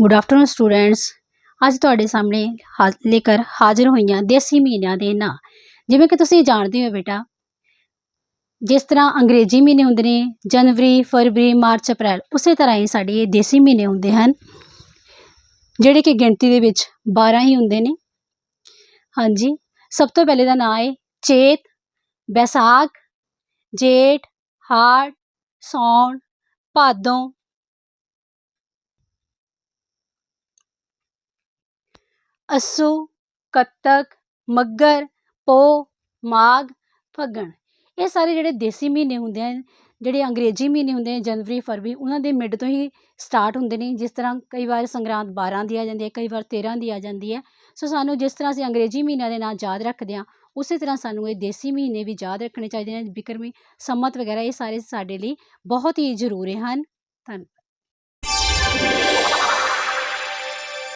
Good afternoon students ਅੱਜ ਤੁਹਾਡੇ ਸਾਹਮਣੇ ਹਾ ਲੇਕਰ ਹਾਜ਼ਰ ਹੋਈਆਂ ਦੇਸੀ ਮਹੀਨਿਆਂ ਦੇ ਨਾਂ। ਜਿਵੇਂ ਕਿ ਤੁਸੀਂ ਜਾਣਦੇ ਹੋ ਬੇਟਾ, ਜਿਸ ਤਰ੍ਹਾਂ ਅੰਗਰੇਜ਼ੀ ਮਹੀਨੇ ਹੁੰਦੇ ਨੇ, ਜਨਵਰੀ, ਫਰਵਰੀ, ਮਾਰਚ, ਅਪ੍ਰੈਲ, ਉਸੇ ਤਰ੍ਹਾਂ ਹੀ ਸਾਡੇ ਇਹ ਦੇਸੀ ਮਹੀਨੇ ਹੁੰਦੇ ਹਨ। ਜਿਹੜੇ ਕਿ ਗਿਣਤੀ ਦੇ ਵਿੱਚ 12 ਹੀ ਹੁੰਦੇ ਨੇ। ਹਾਂਜੀ, ਸਭ ਤੋਂ ਪਹਿਲੇ ਦਾ ਨਾਂ ਹੈ ਚੇਤ, ਬੈਸਾਖ, ਜੇਠ, ਹਾੜ, ਸੌਣ, ਭਾਦੋਂ ਅੱਸੂ, ਕੱਤਕ, ਮੱਗਰ ਪੋ ਮਾਘ, ਫੱਗਣ। ਇਹ ਸਾਰੇ ਜਿਹੜੇ ਦੇਸੀ ਮਹੀਨੇ ਹੁੰਦੇ ਹਨ ਜਿਹੜੇ ਅੰਗਰੇਜ਼ੀ ਮਹੀਨੇ ਹੁੰਦੇ ਨੇ ਜਨਵਰੀ, ਫਰਵਰੀ, ਉਹਨਾਂ ਦੇ ਮਿਡ ਤੋਂ ਹੀ ਸਟਾਰਟ ਹੁੰਦੇ ਨੇ। ਜਿਸ ਤਰ੍ਹਾਂ ਕਈ ਵਾਰ ਸੰਗਰਾਂਦ 12 ਦੀ ਆ ਜਾਂਦੀ ਹੈ, ਕਈ ਵਾਰ 13 ਦੀ ਆ ਜਾਂਦੀ ਹੈ। ਸੋ ਸਾਨੂੰ ਜਿਸ ਤਰ੍ਹਾਂ ਅਸੀਂ ਅੰਗਰੇਜ਼ੀ ਮਹੀਨਿਆਂ ਦੇ ਨਾਂ ਯਾਦ ਰੱਖਦੇ ਹਾਂ, ਉਸੇ ਤਰ੍ਹਾਂ ਸਾਨੂੰ ਇਹ ਦੇਸੀ ਮਹੀਨੇ ਵੀ ਯਾਦ ਰੱਖਣੇ ਚਾਹੀਦੇ ਨੇ। ਬਿਕਰਮੀ, ਸੰਮਤ ਵਗੈਰਾ ਇਹ ਸਾਰੇ ਸਾਡੇ ਲਈ ਬਹੁਤ ਹੀ ਜ਼ਰੂਰੀ ਹਨ। ਧੰਨਵਾਦ।